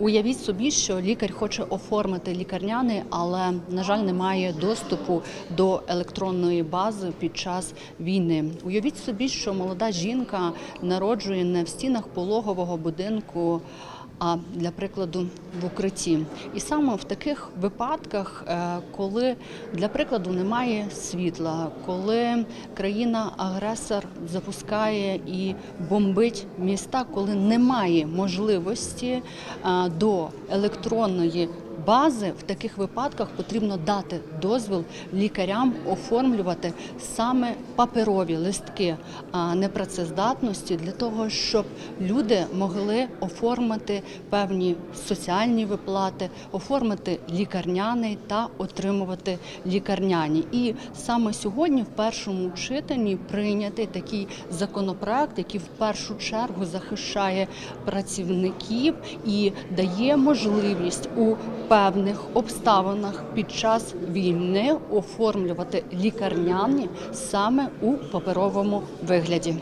Уявіть собі, що лікар хоче оформити лікарняний, але на жаль, не має доступу до електронної бази під час війни. Уявіть собі, що молода жінка народжує не в стінах пологового будинку. А для прикладу в укритті, і саме в таких випадках, е, коли для прикладу немає світла, коли країна-агресор запускає і бомбить міста, коли немає можливості е, до електронної бази, в таких випадках потрібно дати дозвіл лікарям оформлювати саме паперові листки непрацездатності для того, щоб люди могли оформити певні соціальні виплати, оформити лікарняний та отримувати лікарняні. І саме сьогодні, в першому читанні, прийнятий такий законопроект, який в першу чергу захищає працівників і дає можливість у певних обставинах під час війни оформлювати лікарняні саме у паперовому вигляді.